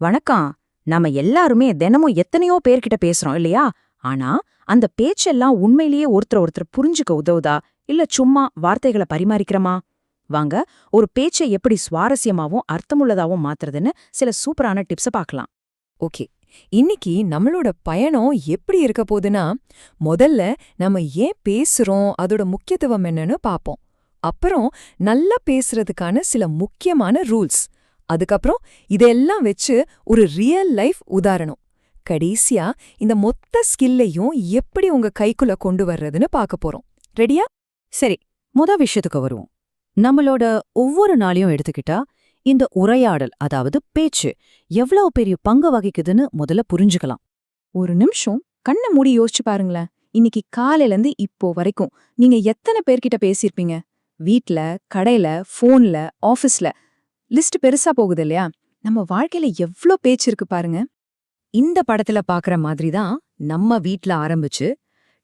வணக்கம். நாம எல்லாருமே தினமும் எத்தனையோ பேர்கிட்ட பேசுறோம் இல்லையா? ஆனா அந்த பேச்செல்லாம் உண்மையிலேயே ஒருத்தர் ஒருத்தர் புரிஞ்சுக்க உதவுதா? இல்ல சும்மா வார்த்தைகளை பரிமாறிக்கிறோமா? வாங்க ஒரு பேச்சை எப்படி சுவாரஸ்யமாவும் அர்த்தமுள்ளதாவும் மாத்துறதுன்னு சில சூப்பரான டிப்ஸ பார்க்கலாம் ஓகே இன்னைக்கு நம்மளோட பயணம் எப்படி இருக்க போகுதுன்னா முதல்ல நம்ம ஏன் பேசுறோம் அதோட முக்கியத்துவம் என்னன்னு பாப்போம். அப்புறம் நல்லா பேசுறதுக்கான சில முக்கியமான ரூல்ஸ். அதுக்கப்புறம் இதெல்லாம் வச்சு ஒரு ரியல் லைஃப் உதாரணம். கடைசியா இந்த மொத்த ஸ்கில்லையும் எப்படி உங்க கைக்குள்ள கொண்டு வர்றதுன்னு பார்க்க போறோம். ரெடியா சரி முத விஷயத்துக்கு வருவோம். நம்மளோட ஒவ்வொரு நாளையும் எடுத்துக்கிட்டா இந்த உரையாடல் அதாவது பேச்சு எவ்வளவு பெரிய பங்கு வகிக்குதுன்னு முதல்ல புரிஞ்சுக்கலாம். ஒரு நிமிஷம் கண்ணை மூடி யோசிச்சு பாருங்களேன். இன்னைக்கு காலையில இருந்து இப்போ வரைக்கும் நீங்க எத்தனை பேர்கிட்ட பேசியிருப்பீங்க? வீட்ல கடையில ஃபோன்ல ஆபீஸ்ல லிஸ்ட் பெருசா போகுது இல்லையா? நம்ம வாழ்க்கையில எவ்ளோ பேச்சு இருக்கு பாருங்க. இந்த படத்துல பாக்குற மாதிரி தான் நம்ம வீட்ல ஆரம்பிச்சு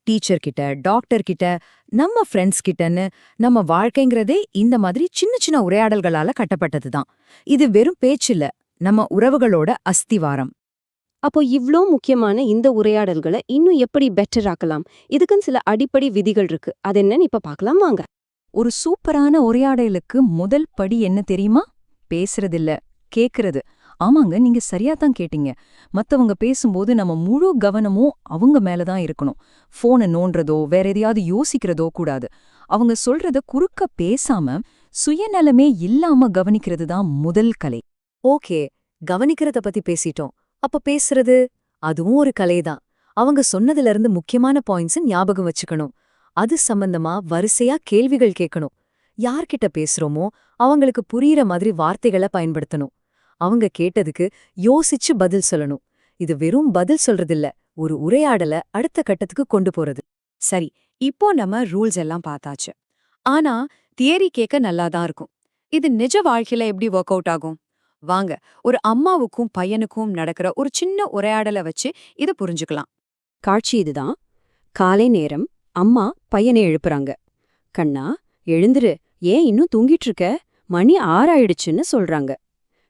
டீச்சர் கிட்ட டாக்டர் கிட்ட நம்ம ஃப்ரெண்ட்ஸ் கிட்டன்னு நம்ம வாழ்க்கைங்கிறதே இந்த மாதிரி சின்ன சின்ன உரையாடல்களால கட்டப்பட்டது தான் இது வெறும் பேச்சில்ல நம்ம உறவுகளோட அஸ்திவாரம். அப்போ இவ்ளோ முக்கியமான இந்த உரையாடல்களை இன்னும் எப்படி பெட்டர் ஆக்கலாம்? இதுக்குன்னு சில அடிப்படை விதிகள் இருக்கு. அது என்னன்னு இப்ப பார்க்கலாம் வாங்க. ஒரு சூப்பரான உரையாடலுக்கு முதல் படி என்ன தெரியுமா? பேசுறதில்ல கேட்கறது ஆமாங்க நீங்க சரியா தான் கேட்டீங்க. மத்தவங்க பேசும்போது நம்ம முழு கவனமும் அவங்க மேல தான் இருக்கணும். போனை நோன்றதோ வேற எதையாவது யோசிக்கிறதோ கூடாது. அவங்க சொல்றத குறுக்க பேசாம சுயநலமே இல்லாம கவனிக்கிறது தான் முதல் கலை. ஓகே கவனிக்கிறத பத்தி பேசிட்டோம். அப்ப பேசுறது? அதுவும் ஒரு கலைதான். அவங்க சொன்னதுல இருந்து முக்கியமான பாயிண்ட்ஸ் ஞாபகம் வச்சுக்கணும். அது சம்பந்தமா வரிசையா கேள்விகள் கேட்கணும். யார்கிட்ட பேசுறோமோ அவங்களுக்கு புரியிற மாதிரி வார்த்தைகளை பயன்படுத்தணும். அவங்க கேட்டதுக்கு யோசிச்சு பதில் சொல்லணும். இது வெறும் பதில் சொல்றதில்ல ஒரு உரையாடல அடுத்த கட்டத்துக்கு கொண்டு போறது. சரி இப்போ நம்ம ரூல்ஸ் எல்லாம் பார்த்தாச்சு. ஆனா தியரி கேட்க நல்லாதான் இருக்கும். இது நிஜ வாழ்க்கையில எப்படி ஒர்க் அவுட் ஆகும்? வாங்க ஒரு அம்மாவுக்கும் பையனுக்கும் நடக்கிற ஒரு சின்ன உரையாடலை வச்சு இத புரிஞ்சுக்கலாம். காட்சி இதுதான். காலை நேரம் அம்மா பையனை எழுப்புறாங்க. கண்ணா எழுந்துரு. ஏன் இன்னும் தூங்கிட்டு இருக்க மணி ஆறாயிடுச்சுன்னு சொல்றாங்க.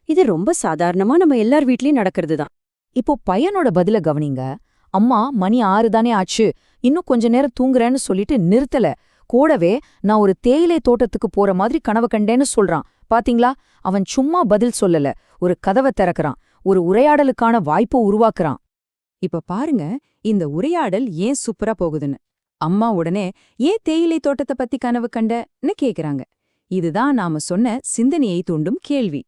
இது ரொம்ப சாதாரணமா நம்ம எல்லார் வீட்லயும் நடக்கிறது தான் இப்போ பையனோட பதில கவனிங்க. அம்மா மணி ஆறு தானே ஆச்சு. இன்னும் கொஞ்ச நேரம் தூங்குறேன்னு சொல்லிட்டு நிறுத்தல. கூடவே நான் ஒரு தேயிலை தோட்டத்துக்கு போற மாதிரி கனவு கண்டேன்னு சொல்றான். பாத்தீங்களா? அவன் சும்மா பதில் சொல்லல. ஒரு கதவை திறக்கறான். ஒரு உரையாடலுக்கான வாய்ப்பை உருவாக்குறான். இப்ப பாருங்க இந்த உரையாடல் ஏன் சூப்பரா போகுதுன்னு. அம்மா உடனே ஏன் தேயிலை தோட்டத்தை பத்தி கனவு கண்டன்னு கேக்குறாங்க. இதுதான் நாம சொன்ன சிந்தனையை தூண்டும் கேள்வி.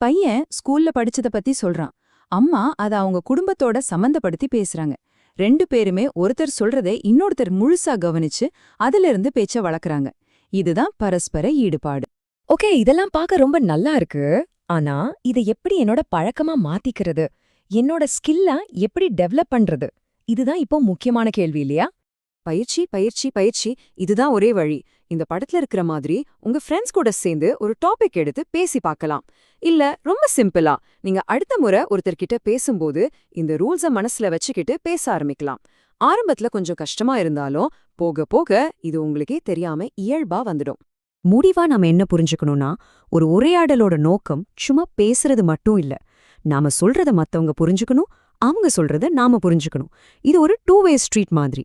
பையன் ஸ்கூல்ல படிச்சத பத்தி சொல்றான். அம்மா அத அவங்க குடும்பத்தோட சம்பந்தப்படுத்தி பேசுறாங்க. ரெண்டு பேருமே ஒருத்தர் சொல்றதை இன்னொருத்தர் முழுசா கவனிச்சு அதிலிருந்து பேச்ச வளர்க்கறாங்க இதுதான் பரஸ்பர ஈடுபாடு. ஓகே இதெல்லாம் பார்க்க ரொம்ப நல்லா இருக்கு. ஆனா இதை எப்படி என்னோட பழக்கமா மாத்திக்கிறது? என்னோட ஸ்கில்லா எப்படி டெவலப் பண்றது? இதுதான் இப்போ முக்கியமான கேள்வி இல்லையா? பயிற்சி பயிற்சி பயிற்சி இதுதான் ஒரே வழி. இந்த படத்துல இருக்கிற மாதிரி உங்க ஃப்ரெண்ட்ஸ் கூட சேர்ந்து ஒரு டாபிக் எடுத்து பேசி பார்க்கலாம். இல்ல ரொம்ப சிம்பிளா நீங்க அடுத்த முறை ஒருத்தர்கிட்ட பேசும்போது இந்த ரூல்ஸ மனசுல வச்சுக்கிட்டு பேச ஆரம்பிக்கலாம். ஆரம்பத்துல கொஞ்சம் கஷ்டமா இருந்தாலும் போக போக இது உங்களுக்கே தெரியாம இயல்பா வந்துடும். முடிவா நாம என்ன புரிஞ்சுக்கணும்னா ஒரு உரையாடலோட நோக்கம் சும்மா பேசுறது மட்டும் இல்ல. நாம சொல்றத மத்தவங்க புரிஞ்சுக்கணும் அவங்க சொல்றத நாம புரிஞ்சுக்கணும். இது ஒரு டூ வே ஸ்ட்ரீட் மாதிரி.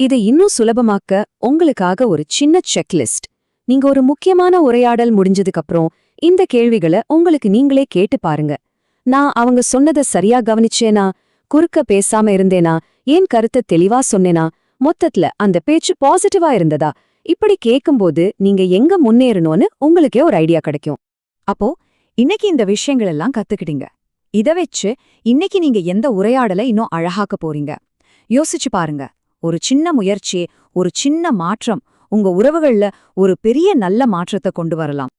இதை இன்னும் சுலபமாக்க உங்களுக்காக ஒரு சின்ன செக்லிஸ்ட். நீங்க ஒரு முக்கியமான உரையாடல் முடிஞ்சதுக்கு அப்புறம் இந்த கேள்விகளை உங்களுக்கு நீங்களே கேட்டு பாருங்க. நான் அவங்க சொன்னதை சரியா கவனிச்சேனா? குறுக்க பேசாம இருந்தேனா? ஏன் கருத்தை தெளிவா சொன்னேனா? மொத்தத்துல அந்த பேச்சு பாசிட்டிவா இருந்ததா? இப்படி கேட்கும்போது நீங்க எங்க முன்னேறணும்னு உங்களுக்கே ஒரு ஐடியா கிடைக்கும். அப்போ இன்னைக்கு இந்த விஷயங்கள் எல்லாம் கத்துக்கிட்டீங்க. இத வச்சு இன்னைக்கு நீங்க எந்த உரையாடலை இன்னும் அழகாக்க போறீங்க? யோசிச்சு பாருங்க. ஒரு சின்ன முயற்சி ஒரு சின்ன மாற்றம் உங்க உறவுகள்ல ஒரு பெரிய நல்ல மாற்றத்தை கொண்டு வரலாம்.